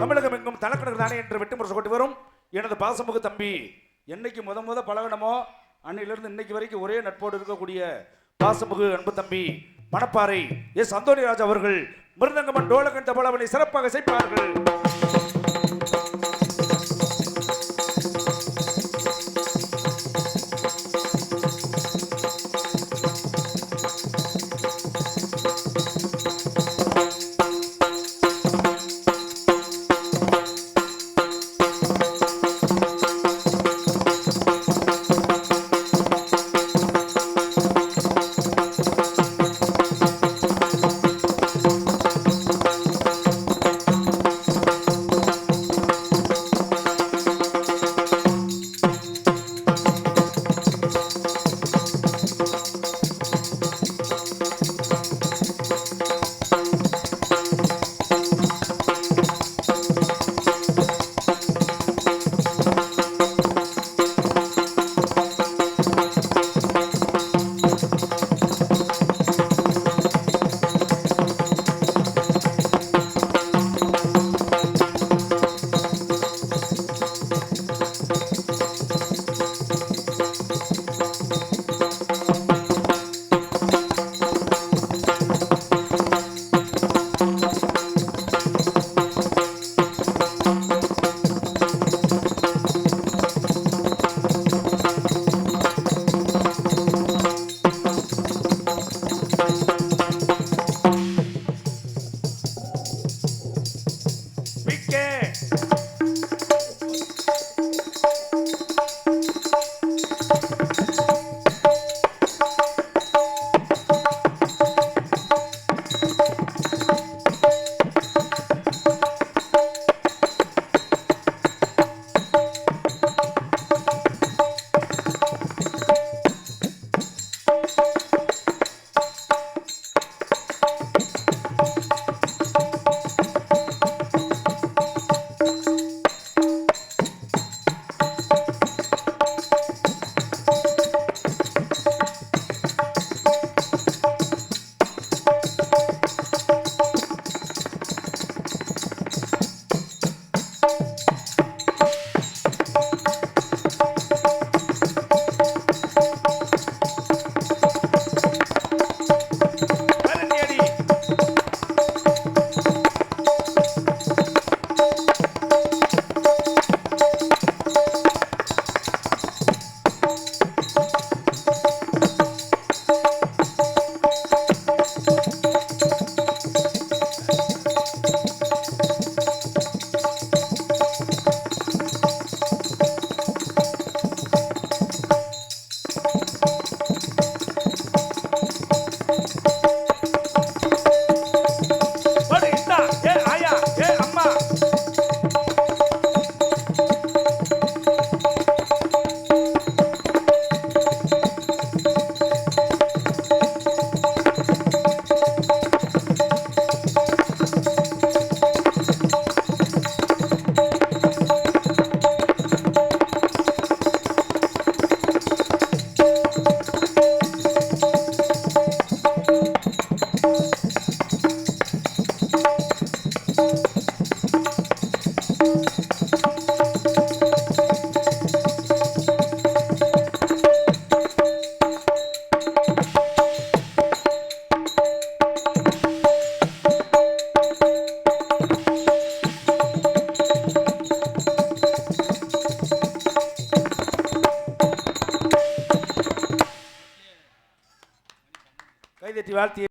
தமிழகம் எங்கும் தலக்கணக்கு தானே என்று வெட்டி முரசு கொண்டு வரும். எனது பாசமுக தம்பி என்னைக்கு முத முத பழகணுமோ அன்னையிலிருந்து இன்னைக்கு வரைக்கும் ஒரே நட்போடு இருக்கக்கூடிய பாசமுகு அன்பு தம்பி மணப்பாறை எஸ் அந்தோணி ராஜா அவர்கள் மிருதங்கமன் டோலகன் தபலாவனை சிறப்பாக செய்ப்பார்கள் alti